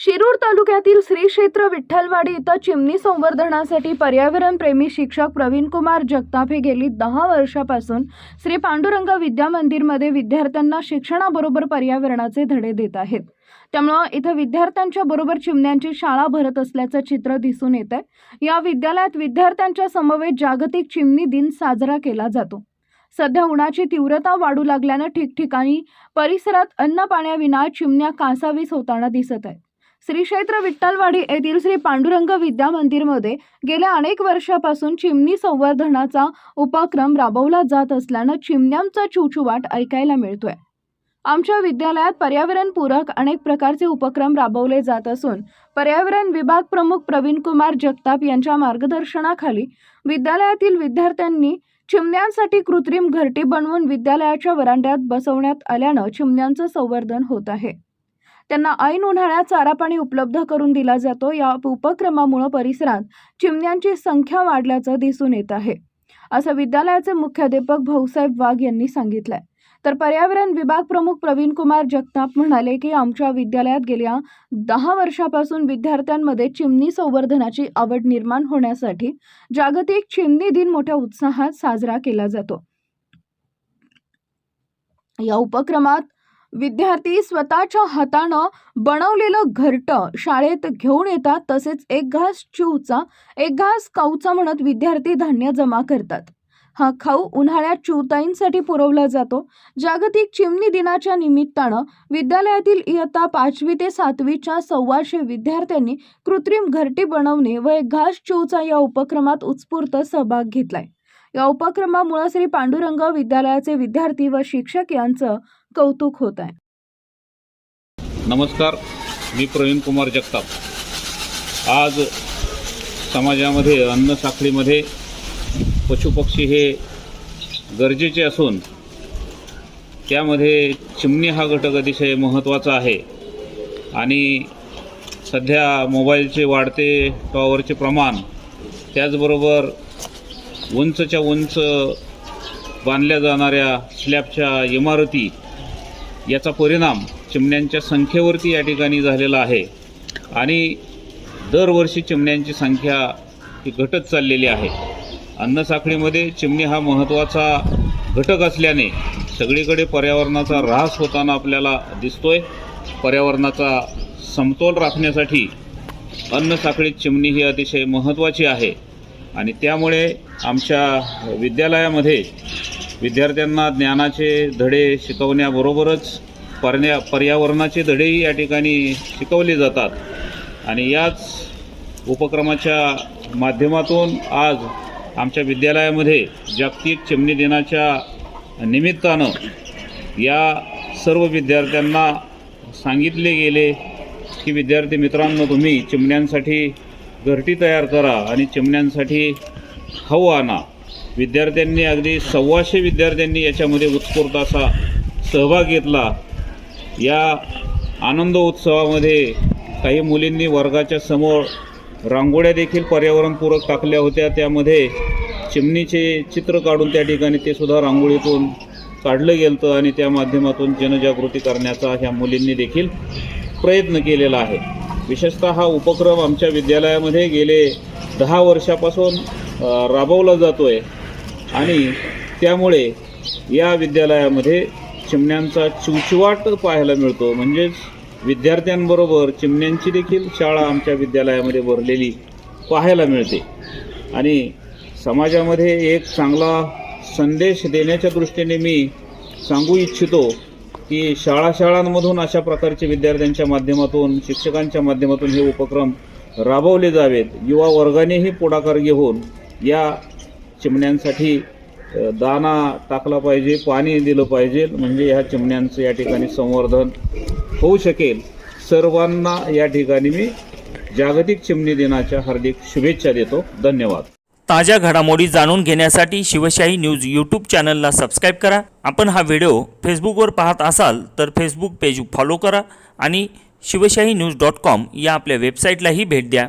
शिरूर तालुक्यातील श्री क्षेत्र विठ्ठलवाडी इथं चिमणी संवर्धनासाठी पर्यावरणप्रेमी शिक्षक प्रवीण कुमार जगताप हे गेली दहा वर्षापासून. श्री पांडुरंग विद्या मंदिरमध्ये विद्यार्थ्यांना शिक्षणाबरोबर पर्यावरणाचे धडे देत आहेत. त्यामुळं इथं विद्यार्थ्यांच्या बरोबर चिमण्यांची शाळा भरत असल्याचं चित्र दिसून येत आहे या विद्यालयात विद्यार्थ्यांच्या समवेत जागतिक चिमणी दिन साजरा केला जातो. सध्या उन्हाची तीव्रता वाढू लागल्यानं ठिकठिकाणी परिसरात अन्न पाण्याविना चिमण्या कासावीस होताना दिसत आहेत. श्री क्षेत्र विठ्ठलवाडी येथील श्री पांडुरंग विद्या मंदिरमध्ये गेल्या अनेक वर्षापासून चिमणी संवर्धनाचा उपक्रम राबवला जात असल्यानं चिमण्यांचा चुचुवाट ऐकायला मिळतोय. आमच्या विद्यालयात पर्यावरणपूरक अनेक प्रकारचे उपक्रम राबवले जात असून पर्यावरण विभाग प्रमुख प्रवीण कुमार जगताप यांच्या मार्गदर्शनाखाली विद्यालयातील विद्यार्थ्यांनी चिमण्यांसाठी कृत्रिम घरटी बनवून विद्यालयाच्या वरांड्यात बसवण्यात आल्यानं चिमण्यांचं संवर्धन होत आहे. त्यांना ऐन उन्हाळ्यात चारा पाणी उपलब्ध करून दिला जातो. या उपक्रमामुळे परिसरात चिमण्यांची संख्या वाढल्याचं दिसून येत आहे. असं विद्यालयाचे मुख्याध्यापक भाऊसाहेब वाघ यांनी सांगितलंय. तर पर्यावरण विभाग प्रमुख प्रवीण कुमार जगताप म्हणाले की आमच्या विद्यालयात गेल्या दहा वर्षापासून विद्यार्थ्यांमध्ये चिमणी संवर्धनाची आवड निर्माण होण्यासाठी जागतिक चिमणी दिन मोठ्या उत्साहात साजरा केला जातो. या उपक्रमात विद्यार्थी स्वतःच्या हातानं बनवलेलं घरटं शाळेत घेऊन येतात तसेच एक घास चिवचा एक घास काऊचा म्हणत विद्यार्थी धान्य जमा करतात. हा खाऊ उन्हाळ्यात चिवताईंसाठी पुरवला जातो. जागतिक चिमणी दिनाच्या निमित्तानं विद्यालयातील इयत्ता पाचवी ते सातवीच्या सव्वाशे विद्यार्थ्यांनी कृत्रिम घरटी बनवणे व एक घास चिवचा या उपक्रमात उत्स्फूर्त सहभाग घेतलाय. या उपक्रमामुळे श्री पांडुरंग विद्यालयाचे विद्यार्थी व शिक्षक यांचं कौतुक होत आहे. नमस्कार मी प्रवीण कुमार जगताप. आज समाजामध्ये अन्न साखळीमध्ये पशुपक्षी हे गरजेचे असून त्यामध्ये चिमणी हा घटक अतिशय महत्त्वाचा आहे. आणि सध्या मोबाईलचे वाढते टॉवरचे प्रमाण त्याचबरोबर उंचच्या उंच बांधल्या जाणाऱ्या स्लॅबच्या इमारती याचा परिणाम चिमण्यांच्या संख्येवरती या ठिकाणी झालेला आहे. आणि दरवर्षी चिमण्यांची संख्या ही घटत चाललेली आहे. अन्नसाखळीमध्ये चिमणी हा महत्त्वाचा घटक असल्याने सगळीकडे पर्यावरणाचा ऱ्हास होताना आपल्याला दिसतोय. पर्यावरणाचा समतोल राखण्यासाठी अन्नसाखळीत चिमणी ही अतिशय महत्त्वाची आहे. आणि त्यामुळे आमच्या विद्यालयामध्ये विद्यार्थ्यांना ज्ञानाचे धडे शिकवण्याबरोबरच पर्या पर्यावरणाचे धडेही या ठिकाणी शिकवले जातात. आणि याच उपक्रमाच्या माध्यमातून आज आमच्या विद्यालयामध्ये जागतिक चिमणी दिनाच्या निमित्तानं या सर्व विद्यार्थ्यांना सांगितले गेले की विद्यार्थी मित्रांनो तुम्ही चिमण्यांसाठी घरटी तयार करा आणि चिमण्यांसाठी खाऊ आणा. विद्यार्थ्यांनी अगदी सव्वाशे विद्यार्थ्यांनी याच्यामध्ये उत्स्फूर्त असा सहभाग घेतला. या आनंद उत्सवामध्ये काही मुलींनी वर्गाच्या समोर रांगोळ्या देखील पर्यावरणपूरक टाकल्या होत्या. त्यामध्ये चिमणीचे चित्र काढून त्या ठिकाणी ते सुद्धा रांगोळीतून काढलं गेलं आणि त्या माध्यमातून जनजागृती करण्याचा ह्या मुलींनी देखील प्रयत्न केलेला आहे. विशेषतः हा उपक्रम आमच्या विद्यालयामध्ये गेले दहा वर्षापासून राबवला जातो आहे आणि त्यामुळे या विद्यालयामध्ये चिमण्यांचा चिवचिवाट पाहायला मिळतो. म्हणजेच विद्यार्थ्यांबरोबर चिमण्यांची देखील शाळा आमच्या विद्यालयामध्ये भरलेली पाहायला मिळते. आणि समाजामध्ये एक चांगला संदेश देण्याच्या दृष्टीने मी सांगू इच्छितो की शाळा शाळांमधून अशा प्रकारचे विद्यार्थ्यांच्या माध्यमातून शिक्षकांच्या माध्यमातून हे उपक्रम राबवले जावेत. युवा वर्गानेही पुढाकार घेऊन या चिमण्यांसाठी दाना टाकला पाहिजे पाणी दिलं पाहिजे. म्हणजे ह्या चिमण्यांचं या ठिकाणी संवर्धन होऊ शकेल. सर्वांना या ठिकाणी मी जागतिक चिमणी दिनाच्या हार्दिक शुभेच्छा देतो. धन्यवाद. ताज्या घडामोडी जाणून घेण्यासाठी शिवशाही न्यूज यूट्यूब चॅनलला सबस्क्राईब करा. आपण हा व्हिडिओ फेसबुकवर पाहत असाल तर फेसबुक पेज फॉलो करा आणि शिवशाही न्यूज डॉट कॉम या आपल्या वेबसाईटलाही भेट द्या.